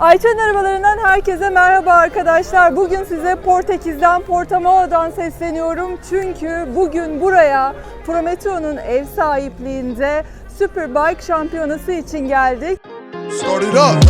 Ayça'nın arabalarından herkese merhaba arkadaşlar. Bugün size Portekiz'den, Portamao'dan sesleniyorum. Çünkü bugün buraya Prometeo'nun ev sahipliğinde Superbike şampiyonası için geldik. Start it up.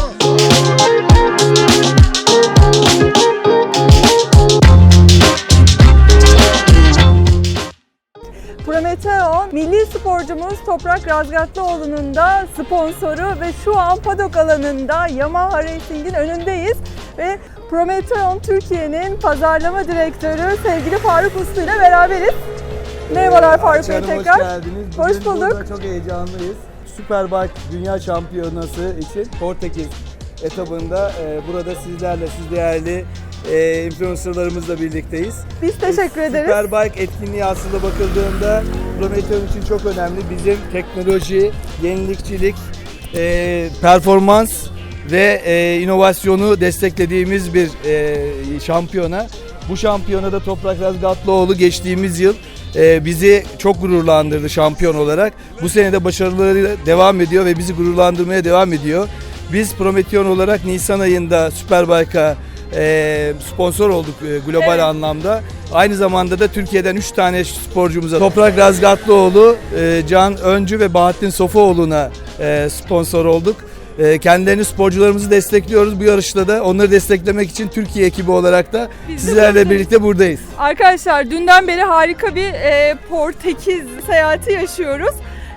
Prometeo milli sporcumuz Toprak Razgatlıoğlu'nun da sponsoru ve şu an padok alanında Yamaha Racing'in önündeyiz ve Prometeon Türkiye'nin pazarlama direktörü sevgili Faruk Uslu ile beraberiz. Merhabalar Faruk Bey tekrar. Hoş geldiniz. Hoş Bugün bulduk. çok heyecanlıyız. Superbike Dünya Şampiyonası için Portekiz etabında e, burada sizlerle, siz değerli e, influencerlarımızla birlikteyiz. Biz teşekkür ederiz. Superbike etkinliği aslında bakıldığında Prometheus için çok önemli. Bizim teknoloji, yenilikçilik, e, performans ve e, inovasyonu desteklediğimiz bir e, şampiyona. Bu şampiyonada Toprak Razgatlıoğlu geçtiğimiz yıl e, bizi çok gururlandırdı şampiyon olarak. Bu sene de başarıları devam ediyor ve bizi gururlandırmaya devam ediyor. Biz Prometheon olarak Nisan ayında Superbike'a e, sponsor olduk e, global Evet. anlamda. Aynı zamanda da Türkiye'den 3 tane sporcumuza Toprak Razgatlıoğlu, e, Can Öncü ve Bahattin Sofuoğlu'na e, sponsor olduk. Kendilerini sporcularımızı destekliyoruz. Bu yarışta da onları desteklemek için Türkiye ekibi olarak da Biz sizlerle birlikte buradayız. Arkadaşlar dünden beri harika bir Portekiz seyahati yaşıyoruz.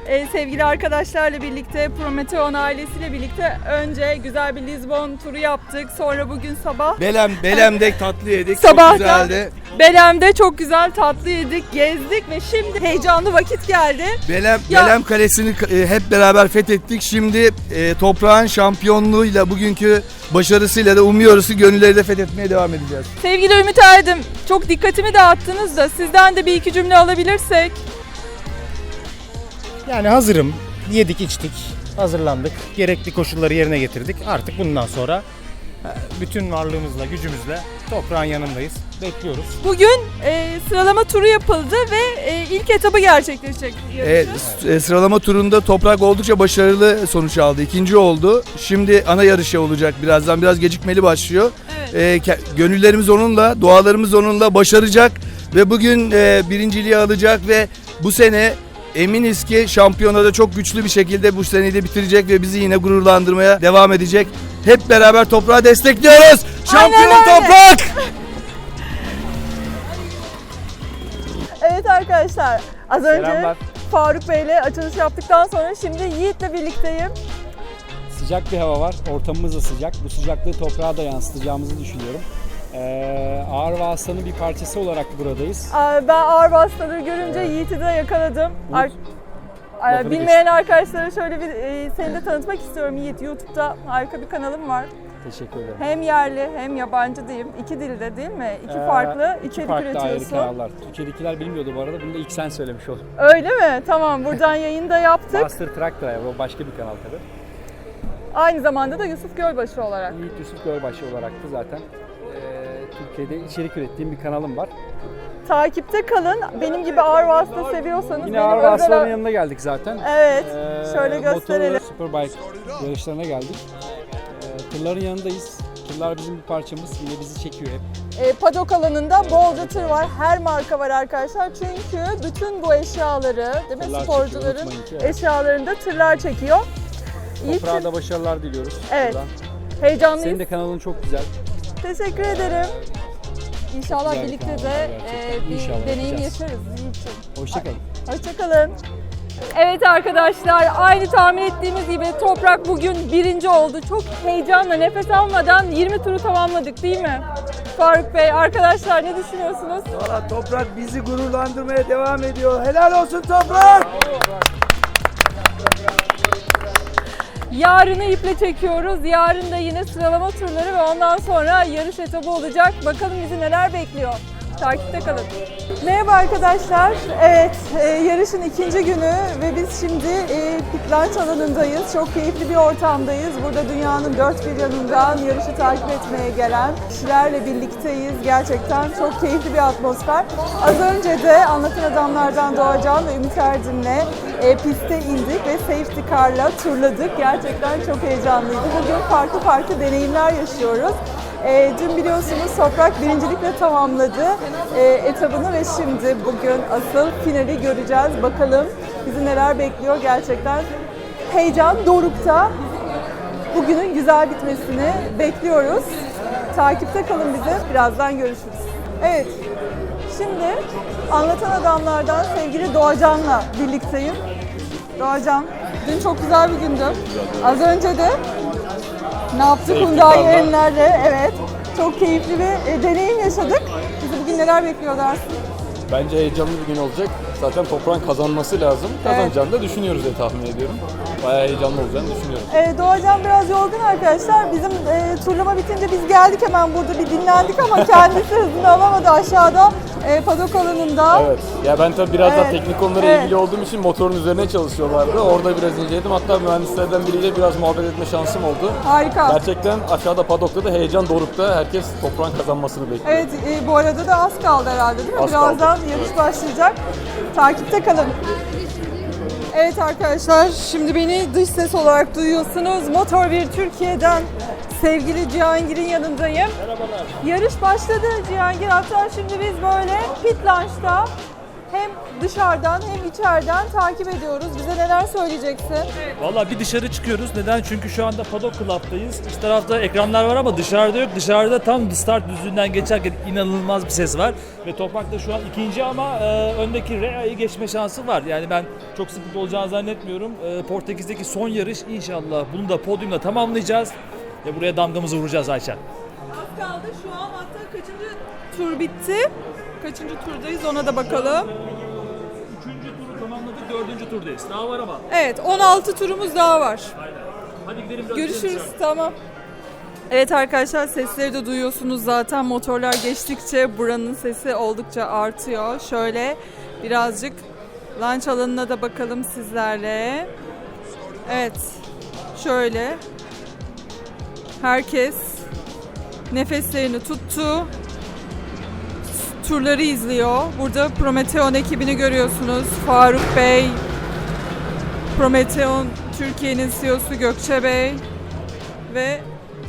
E, sevgili arkadaşlarla birlikte, Prometeon ailesiyle birlikte önce güzel bir Lisbon turu yaptık. Sonra bugün sabah Belem, Belem'de tatlı yedik. Sabahtan- Çok güzeldi. Belem'de çok güzel tatlı yedik, gezdik ve şimdi heyecanlı vakit geldi. Belem, Ya- Belem Kalesi'ni e, hep beraber fethettik. Şimdi e, toprağın şampiyonluğuyla, bugünkü başarısıyla da umuyoruz ki gönülleri de fethetmeye devam edeceğiz. Sevgili Ümit Erdim, çok dikkatimi dağıttınız da sizden de bir iki cümle alabilirsek. Yani hazırım. Yedik içtik. Hazırlandık. Gerekli koşulları yerine getirdik. Artık bundan sonra e, bütün varlığımızla, gücümüzle toprağın yanındayız. Bekliyoruz. Bugün e, sıralama turu yapıldı ve e, ilk etabı gerçekleşecek s- e, sıralama turunda Toprak oldukça başarılı sonuç aldı. İkinci oldu. Şimdi ana yarışı olacak birazdan. Biraz gecikmeli başlıyor. Evet. E, gönüllerimiz onunla, dualarımız onunla başaracak ve bugün e, birinciliği alacak ve bu sene eminiz ki şampiyonada çok güçlü bir şekilde bu seneyi de bitirecek ve bizi yine gururlandırmaya devam edecek. Hep beraber toprağı destekliyoruz. Şampiyon öyle. toprak! Evet arkadaşlar az önce Selamlar. Faruk Bey'le açılış yaptıktan sonra şimdi Yiğit'le birlikteyim. Sıcak bir hava var. Ortamımız da sıcak. Bu sıcaklığı toprağa da yansıtacağımızı düşünüyorum. Ee, ağır vasıtanın bir parçası olarak buradayız. Aa, Ben ağır basları görünce Yiğit'i de yakaladım. Ar- Aa, Lafını Bilmeyen arkadaşlara şöyle bir e, seni de tanıtmak istiyorum Yiğit. YouTube'da harika bir kanalım var. Teşekkür ederim. Hem yerli hem yabancı diyeyim. İki dilde değil mi? İki Ee, farklı iki içerik farklı ayrı üretiyorsun. kanallar. Türkiye'dekiler bilmiyordu bu arada. Bunu da ilk sen söylemiş oldun. Öyle mi? Tamam buradan yayını da yaptık. Master Truck Driver. O başka bir kanal tabii. Aynı zamanda da Yusuf Gölbaşı olarak. Yiğit Yusuf Gölbaşı olaraktı zaten. Türkiye'de içerik ürettiğim bir kanalım var. Takipte kalın. Benim gibi ağır vasıta seviyorsanız Yine benim ağır özel- vasıtaların yanına geldik zaten. Evet. Ee, şöyle gösterelim. Motorlu Superbike yarışlarına geldik. Ee, tırların yanındayız. Tırlar bizim bir parçamız. Yine bizi çekiyor hep. E, padok alanında bolca tır var. Her marka var arkadaşlar. Çünkü bütün bu eşyaları, değil mi? Tırlar Sporcuların unutmayın ki, evet. eşyalarını da tırlar çekiyor. İyi Toprağa da başarılar diliyoruz. Evet. buradan. Heyecanlıyız. Senin de kanalın çok güzel. Teşekkür ederim. İnşallah güzel bir birlikte de e, bir İnşallah deneyim yapacağız. yaşarız. Hoşçakalın. Hoşçakalın. Evet arkadaşlar aynı tahmin ettiğimiz gibi Toprak bugün birinci oldu. Çok heyecanla nefes almadan 20 turu tamamladık değil mi? Faruk Bey arkadaşlar ne düşünüyorsunuz? Valla toprak bizi gururlandırmaya devam ediyor. Helal olsun toprak! Yarını iple çekiyoruz. Yarın da yine sıralama turları ve ondan sonra yarış etabı olacak. Bakalım bizi neler bekliyor. Takipte kalın. Merhaba arkadaşlar. Evet, e, yarışın ikinci günü ve biz şimdi e, pit lunch alanındayız. Çok keyifli bir ortamdayız. Burada dünyanın dört bir yanından yarışı takip etmeye gelen kişilerle birlikteyiz. Gerçekten çok keyifli bir atmosfer. Az önce de Anlatan Adamlardan Doğacan ve Ümit Erdin'le e, piste indik ve safety car'la turladık. Gerçekten çok heyecanlıydı. Bugün farklı farklı deneyimler yaşıyoruz. E, dün biliyorsunuz Toprak birincilikle tamamladı e, etabını ve şimdi bugün asıl finali göreceğiz. Bakalım bizi neler bekliyor gerçekten. Heyecan dorukta. Bugünün güzel bitmesini bekliyoruz. Takipte kalın bizi. Birazdan görüşürüz. Evet. Şimdi Anlatan Adamlardan sevgili Doğacan'la birlikteyim. Doğacan, dün çok güzel bir gündü. Az önce de ne yaptık Hyundai Erenler'le? Evet. Çok keyifli bir e, deneyim yaşadık. Bizi bugün neler bekliyor dersin? Bence heyecanlı bir gün olacak. Zaten toprağın kazanması lazım. Kazanacağını da düşünüyoruz diye tahmin ediyorum. Bayağı heyecanlı olacağını düşünüyorum. Ee, Doğacan biraz yorgun arkadaşlar. Bizim e, turlama bitince biz geldik hemen burada bir dinlendik ama kendisi hızını alamadı aşağıda e, padok alanında. Evet. Ya ben tabii biraz daha Evet. teknik konulara Evet. ilgili olduğum için motorun üzerine çalışıyorlardı. Orada biraz inceledim. Hatta mühendislerden biriyle biraz muhabbet etme şansım oldu. Harika. Gerçekten aşağıda padokta da heyecan dorukta. Herkes toprağın kazanmasını bekliyor. Evet e, bu arada da az kaldı herhalde değil mi? Az Birazdan kaldı. yarış başlayacak. Takipte kalın. Evet arkadaşlar şimdi beni dış ses olarak duyuyorsunuz. Motor 1 Türkiye'den sevgili Cihangir'in yanındayım. Merhabalar. Yarış başladı Cihangir. Hatta şimdi biz böyle pit lunch'ta hem dışarıdan hem içeriden takip ediyoruz. Bize neler söyleyeceksin? Valla bir dışarı çıkıyoruz. Neden? Çünkü şu anda Paddock Club'dayız. İç tarafta ekranlar var ama dışarıda yok. Dışarıda tam start düzlüğünden geçerken inanılmaz bir ses var. Ve Toprak da şu an ikinci ama e, öndeki Rea'yı geçme şansı var. Yani ben çok sıkıntı olacağını zannetmiyorum. E, Portekiz'deki son yarış inşallah bunu da podyumla tamamlayacağız. Ve buraya damgamızı vuracağız Ayşe. Az kaldı. Şu an hatta kaçıncı tur bitti? Kaçıncı turdayız ona da bakalım. Üçüncü turu tamamladık, dördüncü turdayız. Daha var ama. Evet 16 turumuz daha var. Hadi gidelim biraz Görüşürüz tamam. Evet arkadaşlar sesleri de duyuyorsunuz zaten motorlar geçtikçe buranın sesi oldukça artıyor. Şöyle birazcık lunch alanına da bakalım sizlerle. Evet şöyle herkes nefeslerini tuttu. Turları izliyor. Burada Prometheon ekibini görüyorsunuz. Faruk Bey, Prometheon Türkiye'nin CEO'su Gökçe Bey ve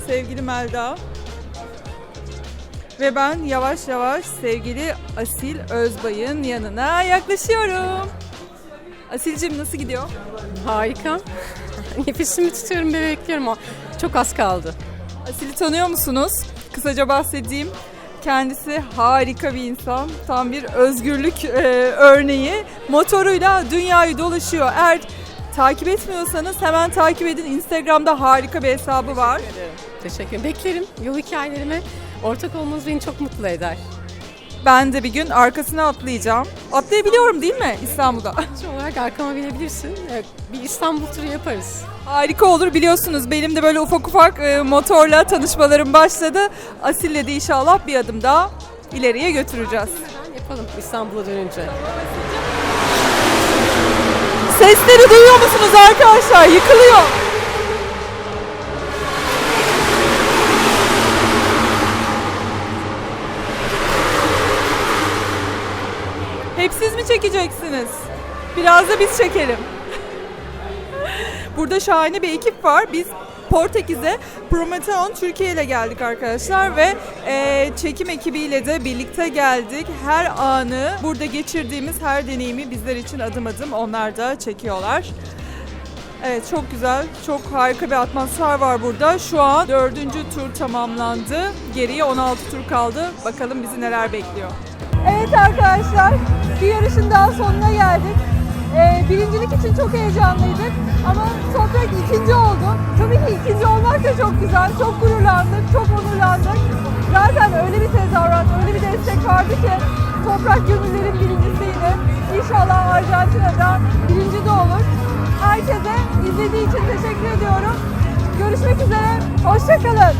sevgili Melda. Ve ben yavaş yavaş sevgili Asil Özbay'ın yanına yaklaşıyorum. Asilcim nasıl gidiyor? Harika. Nefesimi tutuyorum ve bekliyorum. Çok az kaldı. Asil'i tanıyor musunuz? Kısaca bahsedeyim. Kendisi harika bir insan. Tam bir özgürlük e, örneği. Motoruyla dünyayı dolaşıyor. Eğer takip etmiyorsanız hemen takip edin. Instagram'da harika bir hesabı var. Teşekkür ederim. Beklerim. Yol hikayelerime ortak olmanız beni çok mutlu eder. Ben de bir gün arkasına atlayacağım. Atlayabiliyorum değil mi İstanbul'da? Şu olarak arkama binebilirsin. Evet, Bir İstanbul turu yaparız. Harika olur biliyorsunuz benim de böyle ufak ufak e, motorla tanışmalarım başladı. Asil'le de inşallah bir adım daha ileriye götüreceğiz. Hemen yapalım İstanbul'a dönünce. Sesleri duyuyor musunuz arkadaşlar? Yıkılıyor. Hep siz mi çekeceksiniz? Biraz da biz çekelim. Burada şahane bir ekip var. Biz Portekiz'e Prometheon Türkiye ile geldik arkadaşlar ve e, çekim ekibiyle de birlikte geldik. Her anı burada geçirdiğimiz her deneyimi bizler için adım adım onlar da çekiyorlar. Evet çok güzel, çok harika bir atmosfer var burada. Şu an dördüncü tur tamamlandı. Geriye 16 tur kaldı. Bakalım bizi neler bekliyor. Evet arkadaşlar, bir yarışın daha sonuna geldik. Ee, birincilik için çok heyecanlıydık ama Toprak ikinci oldu. Tabii ki ikinci olmak da çok güzel, çok gururlandık, çok onurlandık. Zaten öyle bir tezahürat, öyle bir destek vardı ki Toprak gönüllerin birincisiydi. İnşallah Arjantina'da birinci de olur. Herkese izlediği için teşekkür ediyorum. Görüşmek üzere, hoşçakalın.